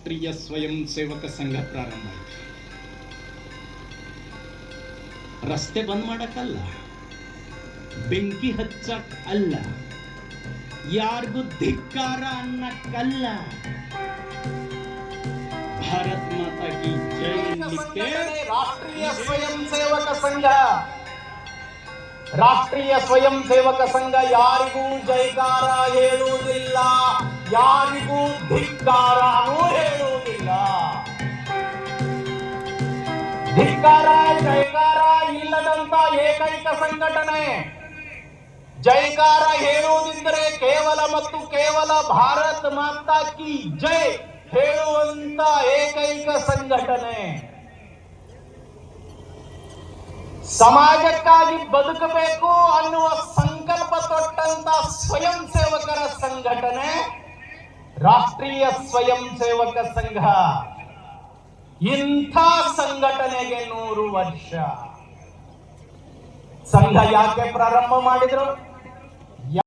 ರಾಷ್ಟ್ರೀಯ ಸ್ವಯಂ ಸೇವಕ ಸಂಘ ಪ್ರಾರಂಭ ಆಯಿತು. ರಸ್ತೆ ಬಂದ್ ಮಾಡಕ್ಕಲ್ಲ. ಬೆಂಕಿ ಹಚ್ಚಕ್ ಅಲ್ಲ ಯಾರಿಗೂ ಧಿಕ್ಕಾರ ಅನ್ನಕ್ಕಲ್ಲ. ಭಾರತ್ ಮಾತಾ ಕಿ ಜೈ ರಾಷ್ಟ್ರೀಯ ಸ್ವಯಂ ಸೇವಕ ಸಂಘ. ರಾಷ್ಟ್ರೀಯ ಸ್ವಯಂ ಸೇವಕ ಸಂಘ ಯಾರಿಗೂ ಜೈಕಾರ ಹೇಳುವುದಿಲ್ಲ. ಯಾರಿಗೂ ಧಿಕ್ಕಾರನೂ ಧಿಕ್ಕಾರ, ಜೈಕಾರ ಇಲ್ಲದಂತ ಏಕೈಕ ಸಂಘಟನೆ. ಜೈಕಾರ ಹೇಳುವುದಿದ್ದರೆ ಕೇವಲ ಮತ್ತು ಕೇವಲ ಭಾರತ್ ಮಾತಾ ಕಿ ಜೈ ಹೇಳುವಂತ ಏಕೈಕ ಸಂಘಟನೆ. ಸಮಾಜಕ್ಕಾಗಿ ಬದುಕಬೇಕು ಅನ್ನುವ ಸಂಕಲ್ಪ ತೊಟ್ಟಂತ ಸ್ವಯಂ ಸೇವಕರ ಸಂಘಟನೆ, ರಾಷ್ಟ್ರೀಯ ಸ್ವಯಂ ಸೇವಕ ಸಂಘ. ಇಂಥ ಸಂಘಟನೆಗೆ ನೂರು ವರ್ಷ. ಸಂಘ ಯಾಕೆ ಪ್ರಾರಂಭ ಮಾಡಿದ್ರು?